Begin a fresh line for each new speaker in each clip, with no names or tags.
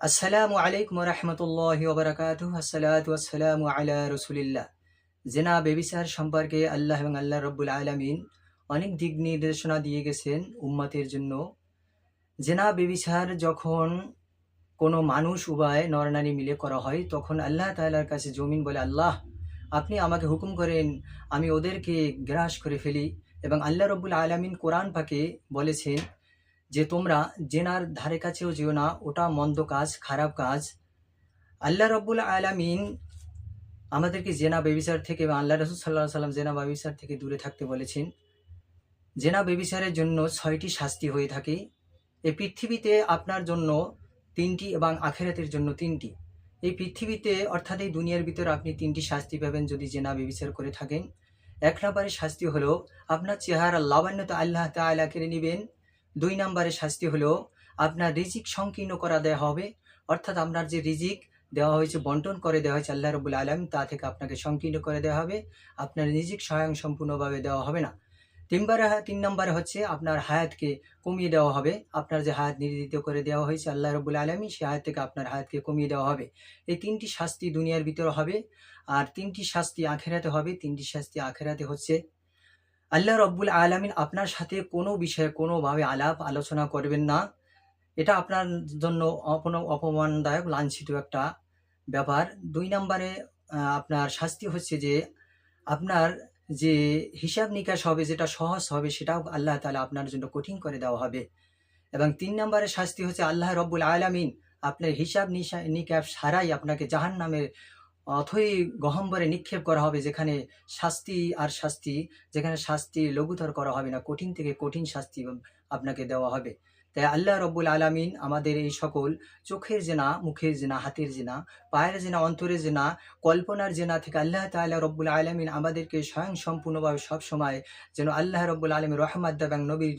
আসসালামু আলাইকুম রহমতুল্লাহ ওবরাকাতু আসসালাতু আসসালামু আলা রসুলিল্লাহ। জেনা বেবিসার সম্পর্কে আল্লাহ এবং আল্লাহ রব্বুল আলমিন অনেক দিক নির্দেশনা দিয়ে গেছেন উম্মতের জন্য। জেনা বেবিসার যখন কোনো মানুষ উভয় নরনারী মিলে করা হয়, তখন আল্লাহ তাআলার কাছে জমিন বলে, আল্লাহ, আপনি আমাকে হুকুম করেন, আমি ওদেরকে গ্রাস করে ফেলি। এবং আল্লাহ রব্বুল আলমিন কোরআন পাকে বলেছেন যে তোমরা জেনার ধারে কাছেও যেও না, ওটা মন্দ কাজ, খারাপ কাজ। আল্লাহ রব্বুল আলামিন আমাদেরকে জেনা বেবিসার থেকে বা আল্লাহ রসুল সাল্লাহ সাল্লাম জেনা বেবিসার থেকে দূরে থাকতে বলেছেন। জেনা বেবিসারের জন্য ছয়টি শাস্তি হয়ে থাকে। এই পৃথিবীতে আপনার জন্য তিনটি এবং আখেরাতের জন্য তিনটি। এই পৃথিবীতে অর্থাৎ এই দুনিয়ার ভিতরে আপনি তিনটি শাস্তি পাবেন যদি জেনা বেবিচার করে থাকেন। এক নম্বরের শাস্তি হলো, আপনার চেহারা লাবণ্যতা আল্লাহ তাআলা কেড়ে নেবেন। দুই নম্বরের শাস্তি হলো আপনার রিজিক সংকীর্ণ করা দেওয়া হবে। অর্থাৎ আপনার যে রিজিক দেওয়া হয়েছে, বন্টন করে দেওয়া হয়েছে আল্লাহ রবুল আলম তা থেকে আপনাকে সংকীর্ণ করে দেওয়া হবে। আপনার রিজিক স্বয়ং সম্পূর্ণভাবে দেওয়া হবে না। তিনবারে তিন নম্বরে হচ্ছে আপনার হায়াতকে কমিয়ে দেওয়া হবে। আপনার যে হায়াত নির্ধারিত করে দেওয়া হয়েছে আল্লাহ রবুল আলমী সে হায়াত থেকে আপনার হায়াতকে কমিয়ে দেওয়া হবে। এই তিনটি শাস্তি দুনিয়ার ভিতরে হবে। আর তিনটি শাস্তি আখেরাতে হবে। তিনটি শাস্তি আখেরাতে হচ্ছে আল্লাহ রব্বুল আলমিন আপনার সাথে কোনো বিষয়ে কোনোভাবে আলাপ আলোচনা করবেন না। এটা আপনার জন্য অপমানদায়ক, লাঞ্ছিত একটা ব্যাপার। দুই নম্বরে আপনার শাস্তি হচ্ছে যে, আপনার যে হিসাব নিকাশ হবে, যেটা সহজ হবে, সেটাও আল্লাহ তালা আপনার জন্য কঠিন করে দেওয়া হবে। এবং তিন নম্বরে শাস্তি হচ্ছে আল্লাহ রব্বুল আলামিন আপনার হিসাব নিশা- নিকাশ ছাড়াই আপনাকে জাহান নামের অথই গহম্বরে নিক্ষেপ করা হবে যেখানে শাস্তি আর শাস্তি, যেখানে শাস্তি লঘুতর করা হবে না। কঠিন থেকে কঠিন শাস্তি আপনাকে দেওয়া হবে। তাই আল্লাহ রব্বুল আলামিন আমাদের এই সকল চোখের জেনা, মুখের জেনা, হাতের জেনা, পায়ের জেনা, অন্তরের জেনা, কল্পনার জেনা থেকে আল্লাহ তাআলা রব্বুল আলামিন আমাদেরকে স্বয়ং সম্পূর্ণভাবে সবসময় যেন আল্লাহ রব্বুল আলমী রহমত এবং নবীর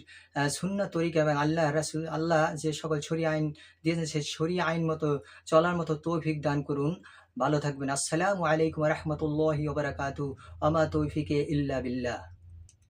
শূন্য তরিকা এবং আল্লাহ রাসুল, আল্লাহ যে সকল ছড়ি আইন দিয়েছেন সেই ছড়ি আইন মতো চলার মতো তৌফিক দান করুন। ভালো থাকবেন। আসসালামু আলাইকুম রহমতুল্লাহি ওবরাকাতু আমা তৌফিকে ইল্লা বিল্লাহ।